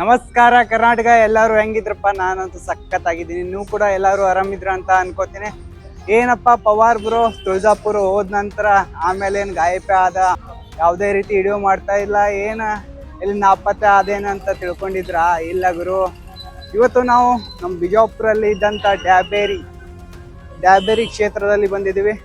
ನಮಸ್ಕಾರ ಕರ್ನಾಟಕ, ಎಲ್ಲರೂ ಹೆಂಗಿದ್ರಪ್ಪ? ನಾನಂತೂ ಸಖತ್ತಾಗಿದ್ದೀನಿ. ನೀವು ಕೂಡ ಎಲ್ಲರೂ ಆರಾಮಿದ್ರ ಅಂತ ಅನ್ಕೋತೀನಿ. ಏನಪ್ಪ ಪವಾರ್ ಬ್ರೋ ತುಳಜಾಪುರ ಹೋದ ನಂತರ ಆಮೇಲೆ ಏನು ಗಾಯಪೆ ಆದ? ಯಾವುದೇ ರೀತಿ ವಿಡಿಯೋ ಮಾಡ್ತಾ ಇಲ್ಲ. ಏನು? ಎಲ್ಲಿ ನಾಪತ್ತೆ ಆದೇನಂತ ತಿಳ್ಕೊಂಡಿದ್ರ? ಇಲ್ಲ ಗುರು. ಇವತ್ತು ನಾವು ನಮ್ಮ ಬಿಜಾಪುರಲ್ಲಿ ಇದ್ದಂಥ ಡ್ಯಾಬೇರಿ ಡ್ಯಾಬೇರಿ ಕ್ಷೇತ್ರದಲ್ಲಿ ಬಂದಿದ್ದೀವಿ.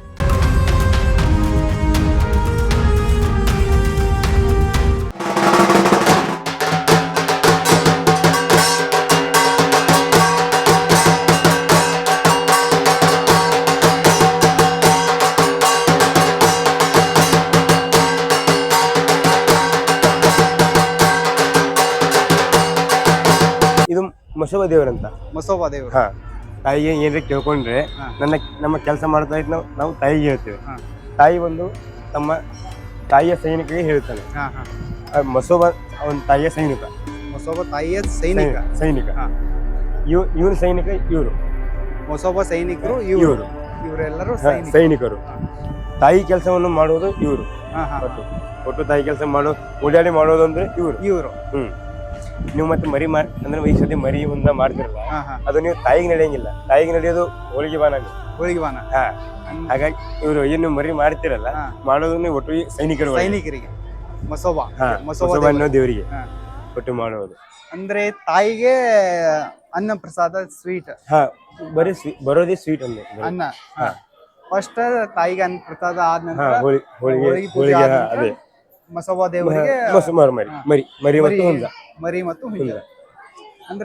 ಮಸವ ದೇವರಂತ ಮಸೋಬ ದೇವರು ಹಾ ತಾಯಿಗೆ ಏನ್ರಿ ಕೇಳ್ಕೊಂಡ್ರೆ ನನ್ನ ನಮ್ಮ ಕೆಲಸ ಮಾಡ್ತಾ ಇದ್ದ ನಾವು ನಾವು ತಾಯಿಗೆ ಹೇಳ್ತೇವೆ. ತಾಯಿ ಒಂದು ತಮ್ಮ ತಾಯಿಯ ಸೈನಿಕರಿಗೆ ಹೇಳ್ತಾನೆ. ಆ ಮಸೋಬ ಅವನ ತಾಯಿಯ ಸೈನಿಕ. ಮಸೋಬಾ ತಾಯಿಯ ಸೈನಿಕ. ಸೈನಿಕ. ಇವ್ ಇವನ ಸೈನಿಕ ಇವರು. ಮಸೋಬ ಸೈನಿಕರು ಇವರು. ಇವರು. ಇವರೆಲ್ಲರೂ ಸೈನಿಕ ಸೈನಿಕರು. ತಾಯಿ ಕೆಲಸವನ್ನು ಮಾಡೋದು ಇವರು. ಒಟ್ಟು ತಾಯಿ ಕೆಲಸ ಮಾಡೋ ಓಡಾಡಿ ಮಾಡೋದು ಅಂದ್ರೆ ಇವರು. ಇವರು. ಹ್ಮ್. ನೀವು ಮತ್ತೆ ಮರಿ ಮಾರ್ ಅಂದ್ರೆ ಈ ಸತಿ ಮರಿ ಮುಂದ ಮಾಡ್ತಿರಲ್ಲ ಅದು ನೀವು ತಾಯಿಗೆ ನಡೆಯಂಗಿಲ್ಲ. ತಾಯಿಗೆ ನಡೆಯೋದು ಹೋಳಿಗೆ ಬಾನ ಹೋಳಿಗೆ ಬಾನ ಹಾ. ಹಾಗಾಗಿ ಇವರು ಏನು ಮರಿ ಮಾಡ್ತಿರಲ್ಲ. ಮಾಡೋದು ನೀವು ಒಟ್ಟು ಸೈನಿಕರು ಸೈನಿಕರಿಗೆ. ಮಸೋಬಾ ಮಸೋಬಾ ಅನ್ನೋ ದೇವರಿಗೆ. ಒಟ್ಟು ಮಾಡೋದು ಅಂದ್ರೆ ತಾಯಿಗೆ ಅನ್ನ ಪ್ರಸಾದ ಸ್ವೀಟ್ ಹಾ ಬರೀ ಬರೋದೇ ಸ್ವೀಟ್ ಅಂದ್ರೆ ಅನ್ನ. ಫಸ್ಟ್ ತಾಯಿಗೆ ಅನ್ನ ಪ್ರಸಾದ ಆದ ನಂತರ ಹೋಳಿ ಹೋಳಿಗೆ ಅದೇ. ಮಸೋಬಾ ದೇವರಿಗೆ ಮರಿ ಮರಿ ಮರಿ ಮತ್ತು ಮರಿ ಮತ್ತು ಹುಂಜ